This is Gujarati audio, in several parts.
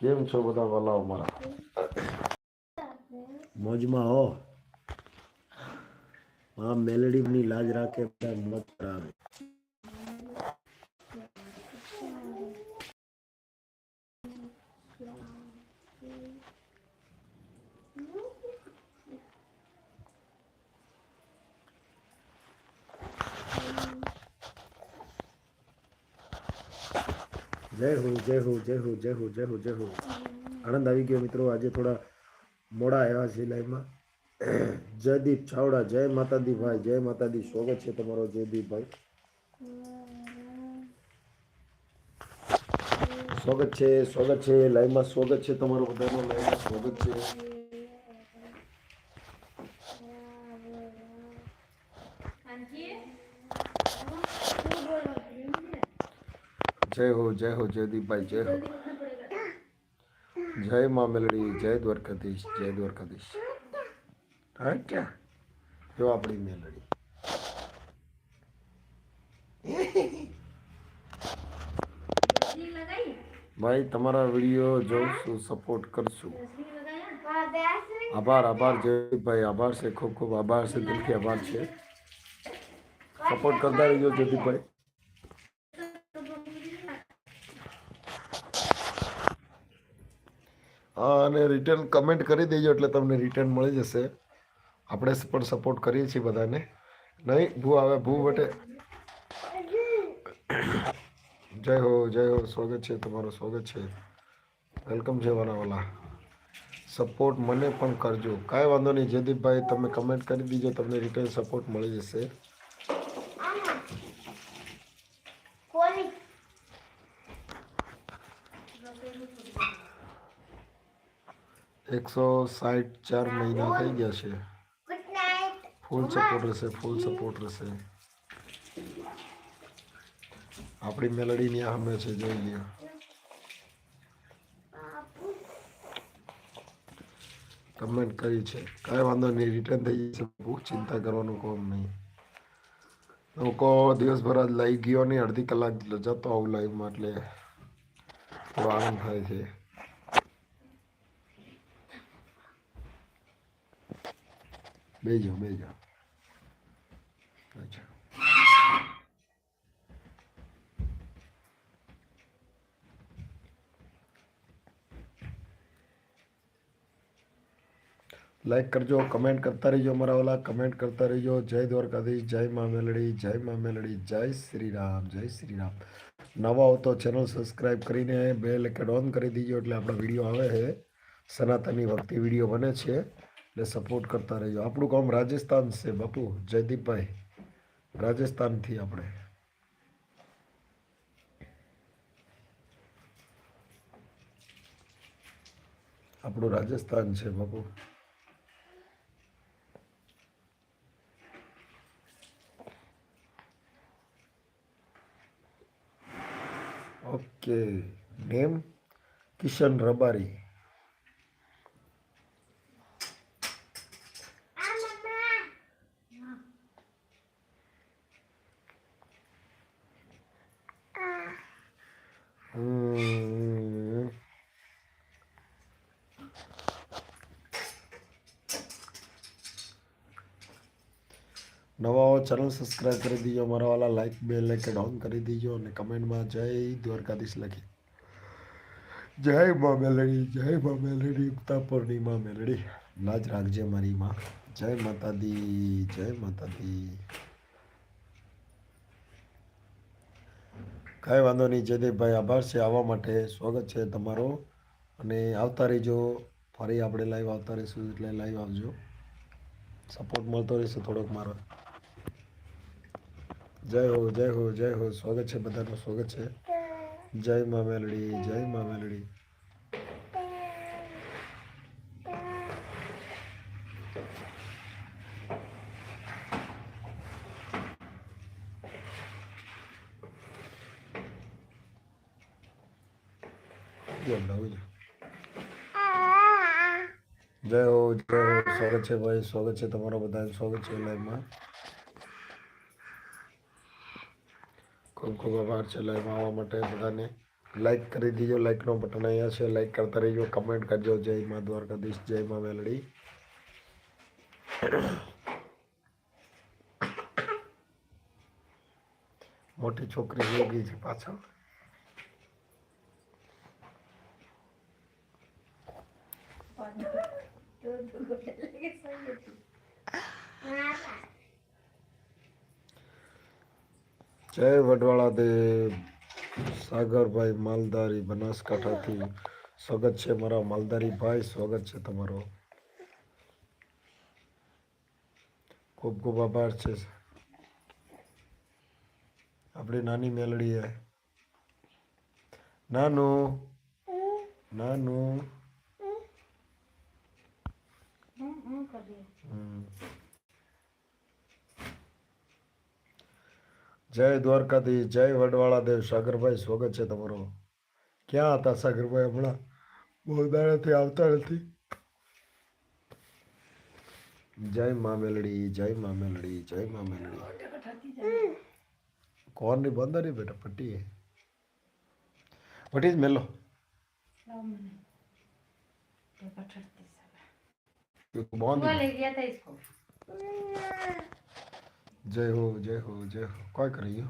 કેમ છો બધા વાલાઓ મારા મોજમાં હો. આ મેલેડીની લાજ રાખે બધા મોજ કરાવે જય હો જય હો જય હો જય હો જય હો. આનંદ આવી ગયો મિત્રો, આજે થોડા મોડા આવ્યા છે લાઈવમાં જયદીપ છાવડા જય માતાદી ભાઈ, જય માતાદી. સ્વાગત છે તમારો જયદીપભાઈ. સ્વાગત છે સ્વાગત છે લાઈવમાં સ્વાગત છે તમારું બધાનું લાઈવમાં સ્વાગત છે. જય હો જય હો, જયદીપભાઈ, જય હો. જય મા મેલડી જય દ્વારકાધીશ જય દ્વારકાધીશ હા ક્યાં જો આપણી મેલડી ભાઈ તમારા વીડિયો જોઉં છું સપોર્ટ કરશું આભાર આભાર જયદીપભાઈ આભાર છે ખૂબ ખૂબ આભાર છે દિલથી આભાર છે સપોર્ટ કરતા રહીજો જયદીપભાઈ હા અને રિટર્ન કમેન્ટ કરી દેજો એટલે તમને રિટર્ન મળી જશે. આપણે પણ સપોર્ટ કરીએ છીએ બધાને. નહીં, ભૂ આવે, ભૂ વટે. જય હો જય હો, સ્વાગત છે, તમારું સ્વાગત છે. વેલકમ છે વાલા સપોર્ટ મને પણ કરજો. કાંઈ વાંધો નહીં, જયદીપભાઈ, તમે કમેન્ટ કરી દીજો, તમને રિટર્ન સપોર્ટ મળી જશે. એકસો સાઠ ચાર મહિના થઈ ગયા છે. ફૂલ સપોર્ટ રહેશે, ફૂલ સપોર્ટ રહેશે. આપણી મેલડીની સામે છે, જોઈ લ્યો. કમેન્ટ કરી છે. કાંઈ વાંધો નહીં રિટર્ન થઈ જશે. બહુ ચિંતા કરવાનું કોમ નહીં. લોકો દિવસભર જ લઈ ગયો નહીં, અડધી કલાક જતો આવું લાઈવમાં એટલે થોડો આનંદ થાય છે. બેજો બેજો અચ્છા લાઈક કરજો કમેન્ટ કરતા રહીજો અમારા ઓલા કમેન્ટ કરતા રહીજો જય દ્વારકાધીશ જય મા મેલડી જય મા મેલડી જય શ્રી રામ જય શ્રી રામ નવા હો તો ચેનલ સબસ્ક્રાઈબ કરીને બેલ લેકેટ ઓન કરી દીજો એટલે આપણો વીડિયો આવે છે સનાતનની ભક્તિ વીડિયો બને છે એટલે સપોર્ટ કરતા રહેજો. આપણું ગામ રાજસ્થાન છે બાપુ, જયદીપભાઈ. રાજસ્થાનથી આપણે. આપણું રાજસ્થાન છે બાપુ. ઓકે નેમ કિશન રબારી હમ. નવા ચેનલ સબસ્ક્રાઈબ કરી દીજો, મારા વાલા લાઈક બે લાઈક ડાઉન કરી દીજો અને કમેન્ટમાં જય દ્વારકાધીશ લખી. જય મા મેલડી, જય મા મેલડી, ઉગતા પૂર્ણિમા મેલડી. લાજ રાખજે મારી માં. જય માતાદી જય માતાદી કાંઈ વાંધો નહીં, જયદેવભાઈ, આભાર છે આવવા માટે. સ્વાગત છે તમારો. અને આવતા રહીજો. ફરી આપણે લાઈવ આવતા રહીશું એટલે લાઈવ આવજો. સપોર્ટ મળતો રહેશે થોડોક મારો. જય હો જય હો જય હો. સ્વાગત છે બધાનું, સ્વાગત છે. જય મા મેલડી, જય મા મેલડી. જય હો જય હો. સ્વાગત છે ભાઈ, સ્વાગત છે તમારા બધા સ્વાગત છે લાઈવમાં ખૂબ ખૂબ આભાર છે લાઈવમાં આવવા માટે બધાને. લાઈક કરી દીજો લાઈકનો બટન અહીંયા છે. લાઈક કરતા રહીજો કમેન્ટ કરજો. જય મા દ્વારકાધીશ, જય મા મેલડી મોટી છોકરી યોગી છે પાછળ. જય વડવાળા દેવ સાગરભાઈ માલધારી બનાસકાંઠાથી. સ્વાગત છે મારા માલધારી ભાઈ સ્વાગત છે તમારો. ખૂબ ખૂબ આભાર છે. આપણી નાની મેલડી હે નાનું નાનું હમ. જય દ્વારકાધીશ જય વડવાળા દેવ સાગરભાઈ સ્વાગત છે તમારો. ક્યાં હતા સાગરભાઈ હમણાં? બહુ દાડાથી આવતા નથી જય મા મેલડી જય મા મેલડી જય મા મેલડી. કોરની બંધ નહીં બેટા પટ્ટી વટી જ મેલો. બોંધ જય હો જય હો જય હો. કોઈ કરી ગયો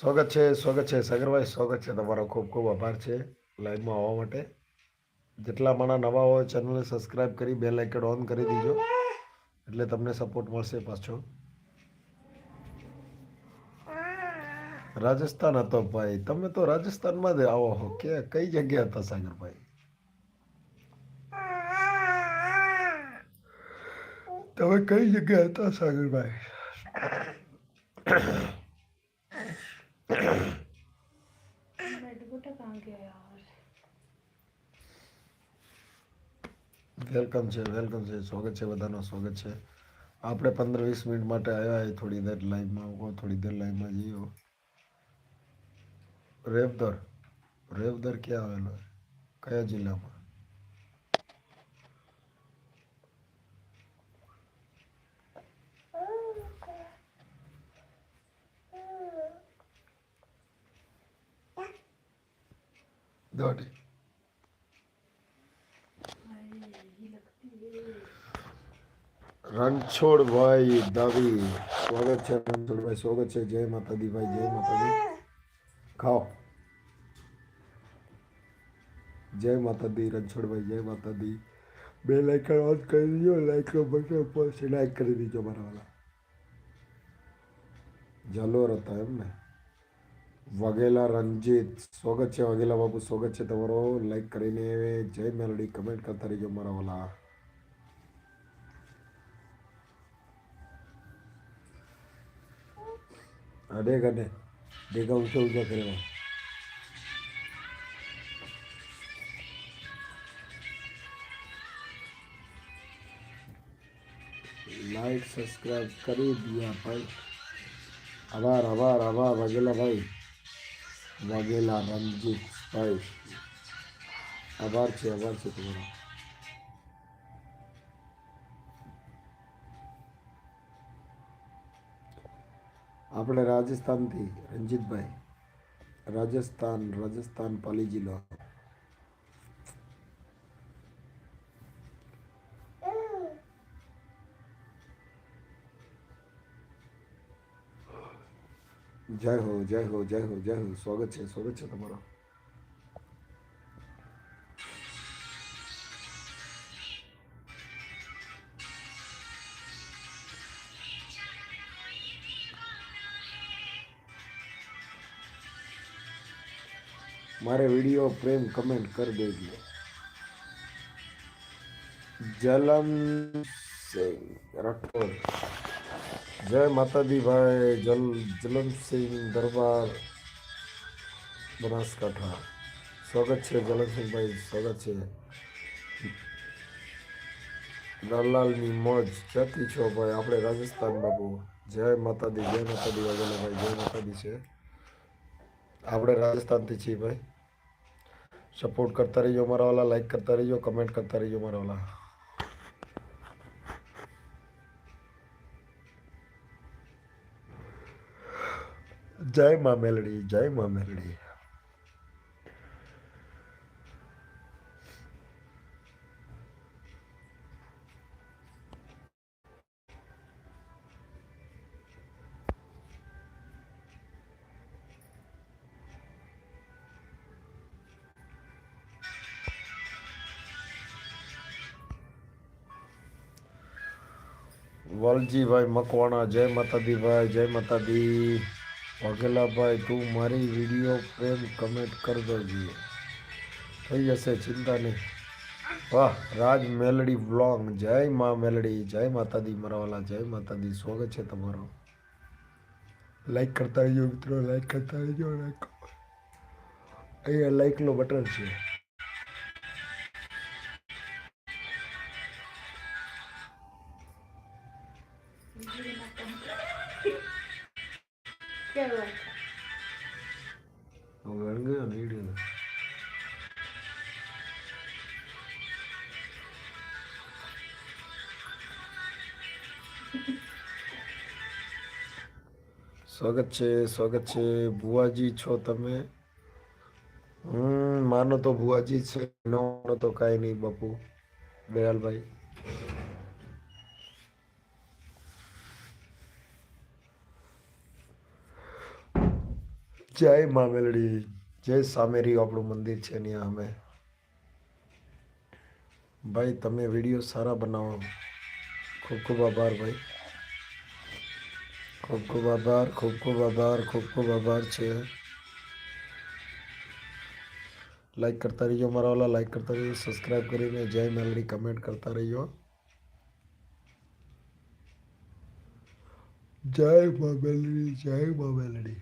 સ્વાગત છે સ્વાગત છે. સાગરભાઈ, સ્વાગત છે. તમારો ખૂબ ખૂબ આભાર છે લાઈવમાં આવવા માટે. જેટલા મારા નવા હોય, ચેનલને સબસ્ક્રાઈબ કરી બે લાઇકન ઓન કરી દીજો. એટલે તમને સપોર્ટ મળશે પાછો. રાજસ્થાન હતો ભાઈ. તમે તો રાજસ્થાનમાં જ આવો હો. કે, કઈ જગ્યા હતા સાગરભાઈ? તમે કઈ જગ્યા હતા સાગરભાઈ વેલકમ છે વેલકમ છે, સ્વાગત છે બધાનો, સ્વાગત છે. આપણે પંદર વીસ મિનિટ માટે આવ્યા છે થોડી દેર લાઈનમાં આવો થોડી દેર લાઈનમાં જઈએ રેવદર રેવદર ક્યાં આવેલો કયા જિલ્લામાં? દોઢી રણછોડભાઈ દાવી, સ્વાગત છે રણછોડભાઈ, સ્વાગત છે. જય માતાદી ભાઈ, જય માતાદી ખાઓ. જય માતાદી રણછોડભાઈ, જય માતાદી બે લાઈક ઓન કરી દીજો લાઈક બટન પર લાઈક કરી દીજો મારા વાલા જલોર હતા એમ ને વાઘેલા રંજીત. સ્વાગત છે વાઘેલા બાબુ સ્વાગત છે તમારો. લાઈક કરીને જય મેલડી કમેન્ટ કરતા રહીજો મારા વાલા અડે ગને દેખા. ઊંચા ઊંચા કરેલા લાઈક સબસ્ક્રાઈબ કરી દિયા ભાઈ. આભાર આભાર આભાર વાઘેલા ભાઈ. વાઘેલા રણજીત ભાઈ આભાર છે આભાર છે તમારો. આપણે રાજસ્થાનથી રંજીતભાઈ, રાજસ્થાન રાજસ્થાન પાલી જિલ્લો. જય હો જય હો જય હો જય હો સ્વાગત છે સ્વાગત છે તમારો મારે વીડિયો પ્રેમ કમેન્ટ કરી દેજો જલમ સિંહ રાઠોડ જય માતાજી ભાઈ જલ, જલનસિંહ દરબાર, બનાસકાંઠા. સ્વાગત છે જલનસિંહભાઈ, સ્વાગત છે. દલાલની મોજ ક્યાંથી છો ભાઈ? આપણે રાજસ્થાન બાપુ. જય માતાજી જય માતાજી વાઘેલા ભાઈ, જય માતાજી છે. આપણે રાજસ્થાનથી છીએ ભાઈ. સપોર્ટ કરતા રહીજો મારા વાલા લાઈક કરતા રહીજો કમેન્ટ કરતા રહીજો મારા વાલા. જય મા મેલડી જય મા મેલડી. વલજીભાઈ મકવાણા જય માતાદી ભાઈ જય માતાદી વાઘેલાભાઈ તું મારી વીડિયો પ્રેમ કમેન્ટ કરી જોઈએ થઈ જશે, ચિંતા નહીં. વાહ, રાજ મેલડી વ્લોગ જય મા મેલડી, જય માતાજી મરાવાલા, જય માતાજી. સ્વાગત છે તમારો. લાઈક કરતા રહેજો મિત્રો લાઈક કરતા રહેજો લાઈક અહીંયા લાઈકનો બટન છે. સ્વાગત છે સ્વાગત છે. ભુવાજી છો તમે? હમ, માનો તો ભુવાજી છે ન તો કાંઈ નહીં બાપુ. દયાલભાઈ. જય મા મેલડી. જય સામેરી, આપણું મંદિર છે ત્યાં અમે. ભાઈ, તમે વીડિયો સારા બનાવો. ખૂબ ખૂબ આભાર ભાઈ. ખૂબ ખૂબ આભાર ખૂબ ખૂબ આભાર ખૂબ ખૂબ આભાર છે લાઈક કરતા રહીજો મારા વાલા લાઈક કરતા રહીજો સબસ્ક્રાઈબ કરીને જય મેલડી કમેન્ટ કરતા રહીજો જય મા મેલડી જય મા મેલડી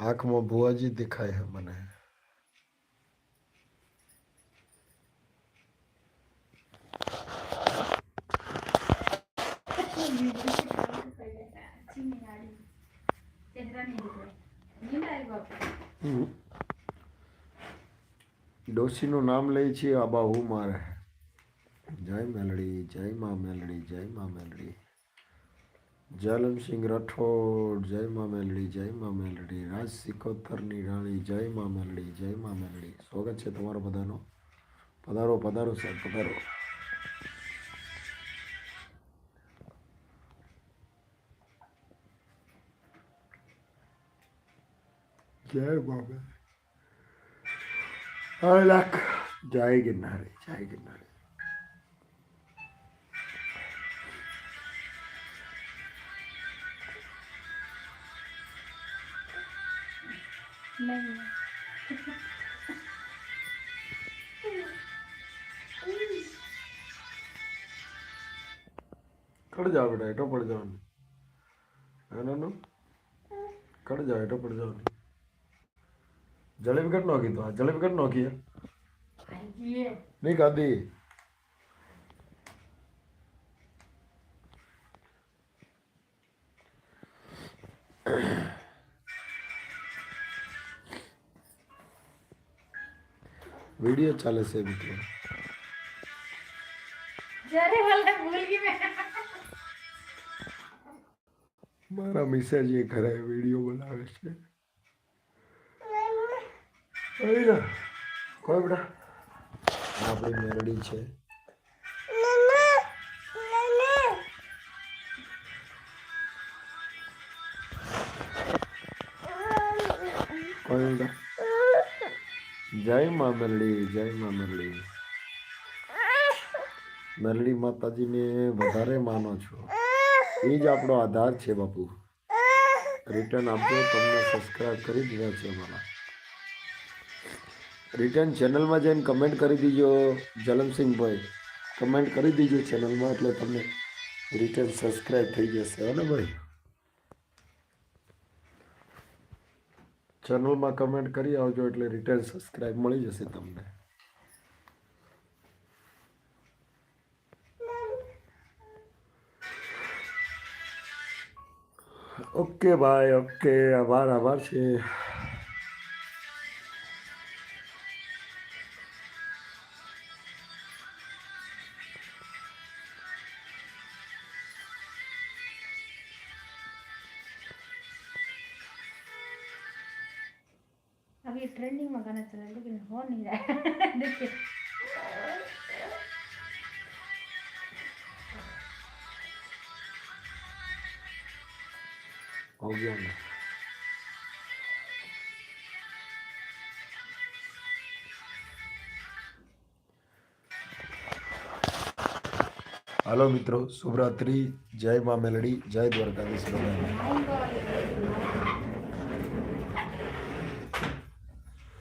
આંખમાં ભુવાજી દેખાય છે મને. ડોશીનું નામ લઈ છીએ આબા હું મારે. જય મેલડી જય મા મેલડી જય મા મેલડી. જાલમસિંહ રાઠોડ જય મા મેલડી જય મા મેલડી. રાજ સિકોતરની રાણી જય મા મેલડી જય મા મેલડી. સ્વાગત છે તમારો બધાનો. પધારો પધારો સાહેબ પધારો. જય બાબા લાખ. જય ગિરનારી જય ગિરનારી. નહીં કડ જાઓ બેટા એટો પડી જવાની એનો કડ જાવ એટો પડી જવાની જલેબી કટ નોખી તો આ જલેબી કટ નોખી નહીં ખાધી વીડિયો ચાલે છે મિત્રો. મારા વાલા એ ગઈ મેં. મારા મિસેજી ઘરે વીડિયો બનાવે છે. કોઈ બેટા આપણી મેરડી છે. જય મા મેરડી, જય મા મેરડી. મેરડી માતાજીને વધારે માનો છો. એ જ આપણો આધાર છે બાપુ. રિટર્ન આપજો, તમને સબસ્ક્રાઈબ કરી દીધા છે અમારા. રિટર્ન ચેનલમાં જઈને કમેન્ટ કરી દીજો જલમસિંહભાઈ કમેન્ટ કરી દીજો ચેનલમાં એટલે તમને રિટર્ન સબસ્ક્રાઈબ થઈ જશે, હે ને ભાઈ? ચેનલમાં કમેન્ટ કરી આવજો એટલે રિટર્ન સબસ્ક્રાઈબ મળી જશે તમને. ઓકે ભાઈ ઓકે, આભાર આભાર છે. ट्रेंडिंग में गाना चला है, लेकिन हो नहीं रहा है देखिए हो गया ना હાલો મિત્રો શુભરાત્રી જય મા મેલડી જય દ્વારકાધીશ બધાને आऊंगा वाले